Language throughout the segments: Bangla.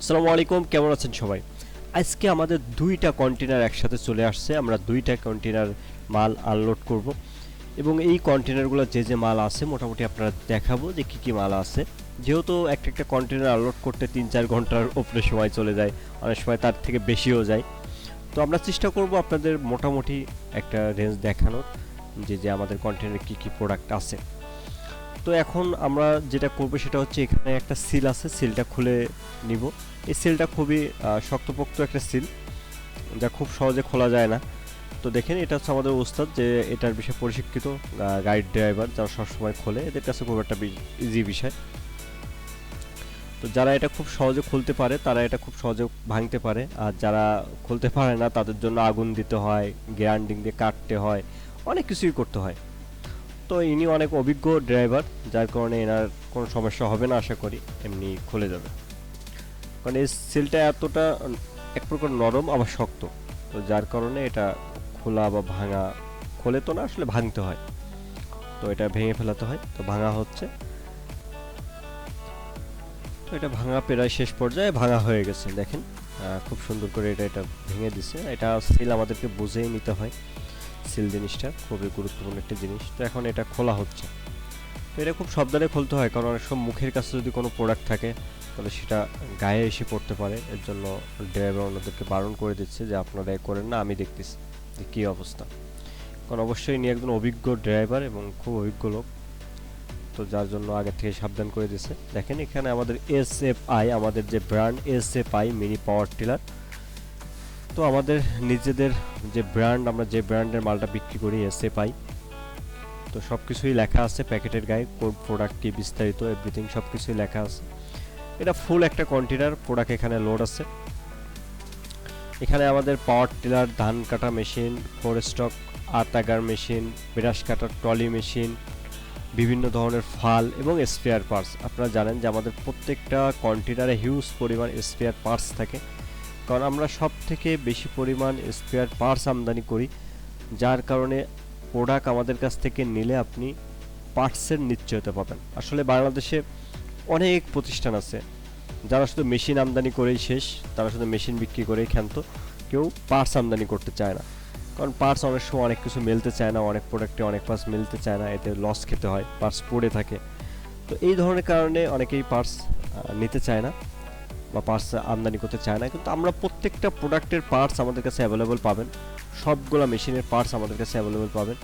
আসসালামু আলাইকুম, কেমন আছেন সবাই? আজকে আমাদের দুইটা কন্টেনার একসাথে চলে আসছে। আমরা দুইটা কন্টেনার মাল আনলোড করব। এবং এই কন্টেনারগুলো যে যে মাল আছে, মোটামুটি আপনারা দেখাবো যে কী কী মাল আছে। যেহেতু একটা একটা কন্টেনার আনলোড করতে তিন চার ঘণ্টার উপরে সময় চলে যায়, অনেক সময় তার থেকে বেশিও যায়। তো আমরা চেষ্টা করব আপনাদের মোটামুটি একটা রেঞ্জ দেখানোর, যে যে আমাদের কন্টেনারে কী কী প্রোডাক্ট আছে। তো এখন আমরা যেটা করব সেটা হচ্ছে এখানে একটা সিল আছে সিলটা খুলে নিব। এই সিলটা খুবই শক্তপোক্ত একটা সিল যা খুব সহজে খোলা যায় না। তো দেখেন, এটা হচ্ছে আমাদের ওস্তাদ যে এটার বিষয়ে প্রশিক্ষিত গাইড ড্রাইভার যারা সবসময় খোলে। এদের কাছে খুব একটা ইজি বিষয়। তো যারা এটা খুব সহজে খুলতে পারে, তারা এটা খুব সহজে ভাঙতে পারে। আর যারা খুলতে পারে না, তাদের জন্য আগুন দিতে হয়, গ্রাইন্ডিং দিয়ে কাটতে হয়, অনেক কিছুই করতে হয়। তো ইনি অনেক অভিজ্ঞ ড্রাইভার, যার কারণে এনার কোনো সমস্যা হবে না, আশা করি এমনি খুলে যাবে। কারণ এই সিলটা এতটা এক প্রকার নরম আবার শক্ত, তো যার কারণে এটা খোলা বা ভাঙা, খোলে তো না, আসলে ভাঙতে হয়। তো এটা ভেঙে ফেলাতে হয়, তো ভাঙা হচ্ছে। তো এটা ভাঙা প্রায় শেষ পর্যায়ে ভাঙা হয়ে গেছে, দেখেন। খুব সুন্দর করে এটা এটা ভেঙে দিছে। এটা সিল আমাদেরকে বুঝেই নিতে হয়। সিল জিনিসটা, খুবই গুরুত্বপূর্ণ একটা জিনিস। তো এখন এটা খোলা হচ্ছে। তো এটা খুব সাবধানে খুলতে হয়, কারণ অনেক সময় মুখের কাছে যদি কোনো প্রোডাক্ট থাকে, তাহলে সেটা গায়ে এসে পড়তে পারে। এর জন্য ড্রাইভার ওনাদেরকে বারণ করে দিচ্ছে যে, আপনারা এ করেন না, আমি দেখতেছি যে কী অবস্থা। কারণ অবশ্যই ইনি একজন অভিজ্ঞ ড্রাইভার এবং খুব অভিজ্ঞ লোক। তো যার জন্য আগে থেকে সাবধান করে দিয়েছে। দেখেন এখানে আমাদের এস এফ আই আমাদের যে brand S F I mini power tiller তো আমাদের নিজেদের যে ব্র্যান্ড আমরা যে ব্র্যান্ডের মালটা বিক্রি করি এসে পাই তো সব কিছুই লেখা আছে প্যাকেটের গায়ে, কোড প্রোডাক্ট কি বিস্তারিত এভরিথিং সব কিছুই লেখা আছে। এটা ফুল একটা কন্টেনার প্রোডাক্ট এখানে লোড আছে। এখানে আমাদের পাওয়ার টিলার ধান কাটা মেশিন ফোর স্টক আতাগার মেশিন বিরাস কাটার ট্রলি মেশিন বিভিন্ন ধরনের ফাল এবং স্পেয়ার পার্টস আপনারা জানেন যে আমাদের প্রত্যেকটা কন্টেনারে হিউজ পরিমাণ স্পেয়ার পার্টস থাকে। কারণ আমরা সব থেকে বেশি পরিমাণ স্পেয়ার পার্টস আমদানি করি, যার কারণে প্রোডাক্ট আমাদের কাছ থেকে নিলে আপনি পার্টসের নিশ্চয়তা পাবেন। আসলে বাংলাদেশে অনেক প্রতিষ্ঠান আছে, যারা শুধু মেশিন আমদানি করেই শেষ, তারা শুধু মেশিন বিক্রি করেই ক্ষান্ত, কেউ পার্টস আমদানি করতে চায় না। কারণ পার্টস অনেক সময় অনেক কিছু মেলতে চায় না, অনেক প্রোডাক্টে অনেক পার্টস মেলতে চায় না, এতে লস খেতে হয় পার্টস পড়ে থাকে। তো এই ধরনের কারণে অনেকেই পার্টস নিতে চায় না। বা পার্টস আমদানি করতে চায় না, কিন্তু আমরা প্রত্যেকটা প্রোডাক্টের পার্টস আমাদের কাছে অ্যাভেলেবল পাবেন। সবগুলো মেশিনের পার্টস আমাদের কাছে অ্যাভেলেবল পাবেন।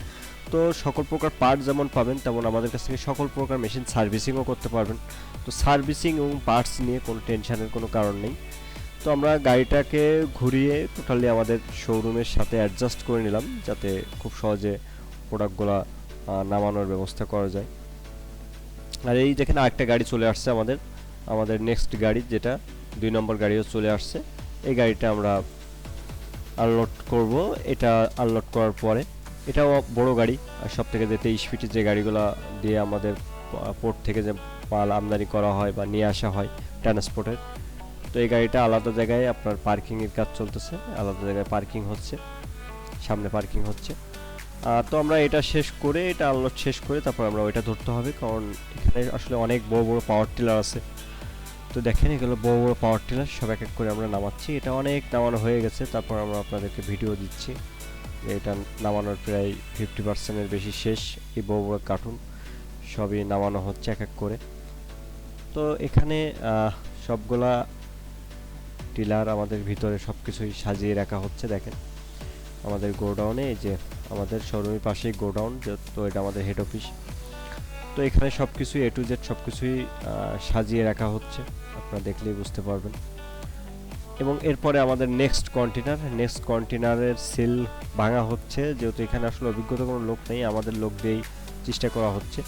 তো সকল প্রকার পার্ট যেমন পাবেন, তেমন আমাদের কাছ থেকে সকল প্রকার মেশিন সার্ভিসিংও করতে পারবেন। তো সার্ভিসিং এবং পার্টস নিয়ে কোনো টেনশানের কোনো কারণ নেই। তো আমরা গাড়িটাকে ঘুরিয়ে টোটালি আমাদের শোরুমের সাথে অ্যাডজাস্ট করে নিলাম, যাতে খুব সহজে প্রোডাক্টগুলো নামানোর ব্যবস্থা করা যায়। আর এই যেখানে আরেকটা গাড়ি চলে আসছে আমাদের আমাদের নেক্সট গাড়ি যেটা দুই নম্বর গাড়িও চলে আসছে। এই গাড়িটা আমরা আনলোড করব। এটা আনলোড করার পরে, এটাও বড় গাড়ি আর সব থেকে যে তেইশ ফিটের যে গাড়িগুলো দিয়ে আমাদের পোর্ট থেকে যে মাল আমদানি করা হয় বা নিয়ে আসা হয় ট্রান্সপোর্টের তো এই গাড়িটা আলাদা জায়গায় আপনার পার্কিংয়ের কাজ চলতেছে, আলাদা জায়গায় পার্কিং হচ্ছে, সামনে পার্কিং হচ্ছে। তো আমরা এটা শেষ করে, এটা আনলোড শেষ করে তারপর আমরা ওইটা ধরতে হবে, কারণ এখানে আসলে অনেক বড় বড় পাওয়ার টিলার আছে। তো দেখেন, এগুলো বড় বড় পাওয়ার টিলার সব এক এক করে আমরা নামাচ্ছি। এটা অনেক নামানো হয়ে গেছে, তারপর আমরা আপনাদেরকে ভিডিও দিচ্ছি। এটা নামানোর প্রায় ফিফটি পার্সেন্টের বেশি শেষ, এই বড় বড় কার্টুন সবই নামানো হচ্ছে এক এক করে। তো এখানে সবগুলা টিলার আমাদের ভিতরে সব কিছুই সাজিয়ে রাখা হচ্ছে, দেখেন। আমাদের গোডাউনে, এই যে আমাদের শোরুমের পাশেই গোডাউন তো এটা আমাদের হেড অফিস তো এখানে সব কিছুই এ টু জেড সব কিছুই সাজিয়ে রাখা হচ্ছে। আপনারা দেখলেই বুঝতে পারবেন। এবং এরপরে আমাদের নেক্সট কন্টেনার নেক্সট কন্টেনারের সেল ভাঙা হচ্ছে। যেহেতু এখানে আসলে অভিজ্ঞতা কোনো লোক নেই, আমাদের লোক দিয়েই চেষ্টা করা হচ্ছে।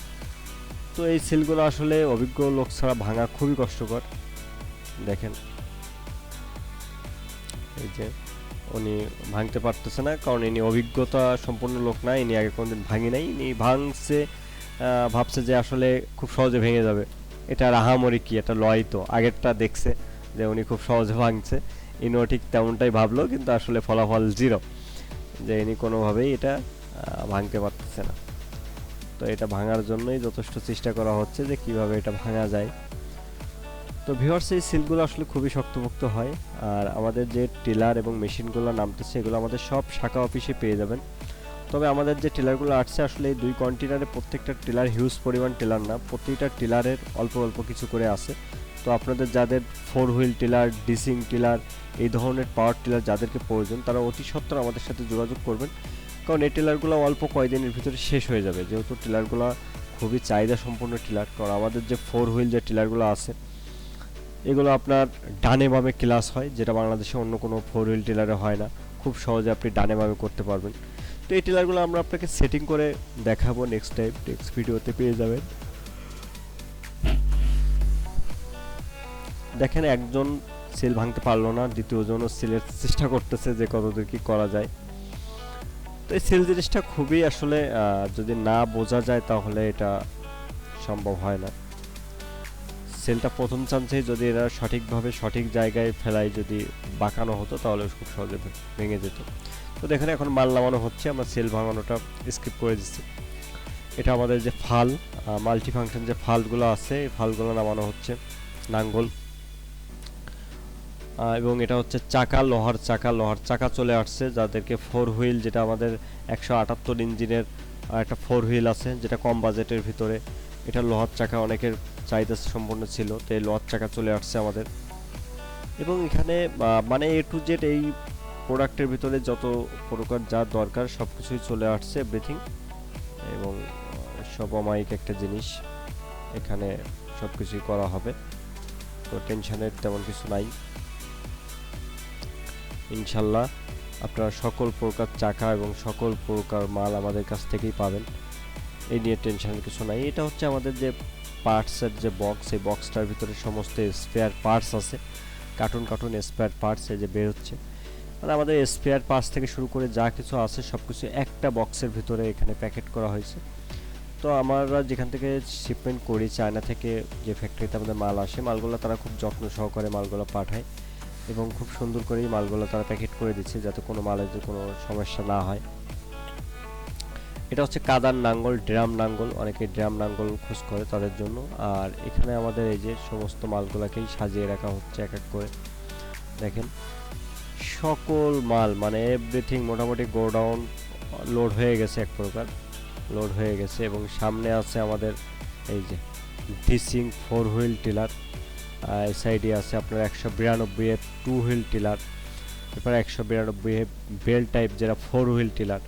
তো এই সেলগুলো আসলে অভিজ্ঞ লোক ছাড়া ভাঙা খুবই কষ্টকর। দেখেন। এই যে উনি ভাঙতে পারতেছে না, কারণ ইনি অভিজ্ঞতা সম্পন্ন লোক না, ইনি আগে কোনোদিন ভাঙি নাই। ইনি ভাঙছে ভাবছে যে আসলে খুব সহজে ভেঙে যাবে। এটা রাহামরি কি? এটা লয় তো। আগেরটা দেখছে যে উনি খুব সহজে ভাঙছে। ইনিও ঠিক তেমনটাই ভাবলো, কিন্তু আসলে ফলাফল জিরো যে ইনি কোনোভাবেই এটা ভাঙতে পারতেছে না। তো এটা ভাঙার জন্যই যথেষ্ট চেষ্টা করা হচ্ছে যে কীভাবে এটা ভাঙা যায়। তো ভিউয়ার্স এই সিলগুলো আসলে খুবই শক্তপোক্ত হয়। আর আমাদের যে টিলার এবং মেশিনগুলো নামতেছে, এগুলো আমাদের সব শাখা অফিসে পেয়ে যাবেন। তবে আমাদের যে টিলারগুলো আসছে, আসলে দুই কন্টেনারে প্রত্যেকটা টিলার হিউজ পরিমাণ টিলার না। প্রতিটা টিলারের অল্প অল্প কিছু করে আছে। তো আপনাদের যাদের ফোর হুইল টিলার ডিসিং টিলার এই ধরনের পাওয়ার টিলার যাদেরকে প্রয়োজন, তারা অতি সত্বর আমাদের সাথে যোগাযোগ করবেন। কারণ এই টিলারগুলো অল্প কয়েকদিনের ভিতরে শেষ হয়ে যাবে। যেহেতু টিলারগুলো খুবই চাহিদা সম্পন্ন টিলার কারণ আমাদের যে ফোর হুইল যে টিলারগুলো আছে, এগুলো আপনার ডানে বামে ক্লাস হয়, যেটা বাংলাদেশে অন্য কোনো ফোর হুইল টিলারে হয় না। খুব সহজে আপনি ডানে বামে করতে পারবেন। তো এই টিলারগুলো আমরা আপনাকে সেটিং করে দেখাবো নেক্সট টাইম নেক্সট ভিডিওতে পেয়ে যাবেন। দেখেন একজন সেল ভাঙতে পারল না, দ্বিতীয়জনও সেলের চেষ্টা করতেছে যে কতদূর কি করা যায়। তো এই সেল জিনিসটা খুবই আসলে যদি না বোঝা যায় তাহলে এটা সম্ভব হয় না। সেলটা প্রথম চান্সেই যদি এরা সঠিকভাবে সঠিক জায়গায় ফেলায় যদি বাঁকানো হতো, তাহলে খুব সহজে ভেঙে যেত। তো দেখেন এখন মাল নামানো হচ্ছে, আমরা সেল ভাঙানোটা স্কিপ করে দিচ্ছি। এটা আমাদের যে ফাল মাল্টি ফাংশন যে ফালগুলো আছে, এই ফালগুলো নামানো হচ্ছে নাঙ্গল। এবং এটা হচ্ছে চাকা, লোহার চাকা লোহার চাকা চলে আসছে, যাদেরকে ফোর হুইল যেটা আমাদের একশো আটাত্তর ইঞ্জিনের একটা ফোর হুইল আছে, যেটা কম বাজেটের ভিতরে। এটা লোহার চাকা, অনেকের চাহিদা সম্পন্ন ছিল, তো এই লোহার চাকা চলে আসছে আমাদের। এবং এখানে মানে এ টু জেড এই প্রোডাক্টের ভিতরে যত প্রকার যা দরকার সব কিছুই চলে আসছে এভরিথিং এবং সব অমায়িক একটা জিনিস, এখানে সব কিছুই করা হবে। তো টেনশনের তেমন কিছু নাই। ইনশাল্লাহ আপনারা সকল প্রকার চাকা এবং সকল প্রকার মাল আমাদের কাছ থেকেই পাবেন। এই নিয়ে টেনশনের কিছু নাই। এটা হচ্ছে আমাদের যে পার্টসের যে বক্স এই বক্সটার ভিতরে সমস্ত স্পেয়ার পার্টস আছে। কার্টুন কার্টুন স্পেয়ার পার্টস এই যে বের হচ্ছে। মানে আমাদের স্পেয়ার পার্টস থেকে শুরু করে যা কিছু আছে সব কিছু একটা বক্সের ভিতরে এখানে প্যাকেট করা হয়েছে। তো আমরা যেখান থেকে শিপমেন্ট করি চায়না থেকে যে ফ্যাক্টরিতে আমাদের মাল আসে, মালগুলো তারা খুব যত্ন সহকারে মালগুলো পাঠায় এবং খুব সুন্দর করেই মালগুলো তারা প্যাকেট করে দিচ্ছে যাতে কোনো মালের কোনো সমস্যা না হয়। এটা হচ্ছে কাদার নাঙ্গল, ড্রাম নাঙ্গল। অনেকে ড্রাম নাঙ্গল খোঁজ করে তাদের জন্য। আর এখানে আমাদের এই যে সমস্ত মালগুলোকেই সাজিয়ে রাখা হচ্ছে এক এক করে। দেখেন, সকল মাল মানে এভরিথিং মোটামুটি গোডাউন লোড হয়ে গেছে এক প্রকার। লোড হয়ে গেছে এবং সামনে আছে আমাদের এই যে ডিসিং ফোর হুইল টিলার এই সাইডে আছে আপনার একশো বিরানব্বই টু হুইল টিলার এরপরে একশো বিরানব্বই বেল টাইপ যেটা ফোর হুইল টিলার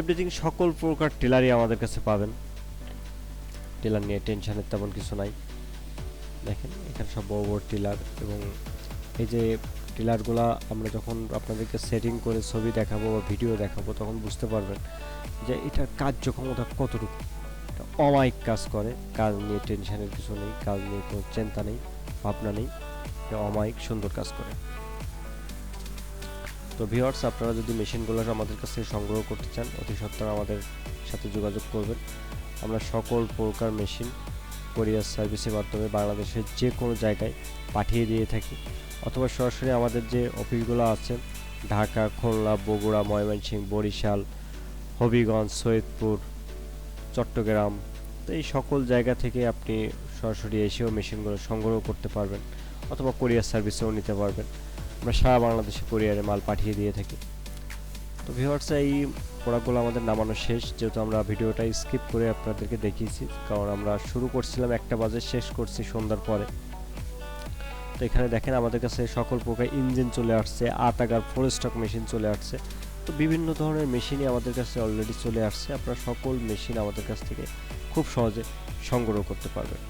এভরিথিং সকল প্রকার টেলারই আমাদের কাছে পাবেন। টেলার নিয়ে টেনশনের তেমন কিছু নাই। দেখেন, এখানে সব বড় বড় টিলার এবং এই যে টিলারগুলা আমরা যখন আপনাদেরকে সেটিং করে ছবি দেখাবো বা ভিডিও দেখাবো, তখন বুঝতে পারবেন যে এটার কার্যক্ষমতা কতটুকু। অমায়িক কাজ করে, কাজ নিয়ে টেনশনের কিছু নেই, কাজ নিয়ে কোনো চিন্তা নেই, ভাবনা নেই। অমায়িক, সুন্দর কাজ করে। তো ভিওয়ার্স আপনারা যদি মেশিনগুলো আমাদের কাছে সংগ্রহ করতে চান, অতি সত্ত্বর আমাদের সাথে যোগাযোগ করবেন। আমরা সকল প্রকার মেশিন কোরিয়ার সার্ভিসের মাধ্যমে বাংলাদেশের যে কোনো জায়গায় পাঠিয়ে দিয়ে থাকি। অথবা সরাসরি আমাদের যে অফিসগুলো আছে, ঢাকা, খুলনা, বগুড়া, ময়মনসিংহ, বরিশাল, হবিগঞ্জ, সৈয়দপুর, চট্টগ্রাম, তো এই সকল জায়গা থেকে আপনি সরাসরি এসেও মেশিনগুলো সংগ্রহ করতে পারবেন, অথবা কোরিয়ার সার্ভিসেও নিতে পারবেন। আমরা সারা বাংলাদেশে কোরিয়ারে মাল পাঠিয়ে দিয়ে থাকি। তো ভিউয়ার্স এই প্রোডাক্টগুলো আমাদের নামানো শেষ। যেহেতু আমরা ভিডিওটা স্কিপ করে আপনাদেরকে দেখিয়েছি, কারণ আমরা শুরু করছিলাম, একটা বাজে শেষ করছি সন্ধ্যার পরে। তো এখানে দেখেন আমাদের কাছে সকল প্রকার ইঞ্জিন চলে আসছে আটাগার ফোর স্টক মেশিন চলে আসছে। তো বিভিন্ন ধরনের মেশিনই আমাদের কাছে অলরেডি চলে আসছে। আপনারা সকল মেশিন আমাদের কাছ থেকে খুব সহজে সংগ্রহ করতে পারবেন।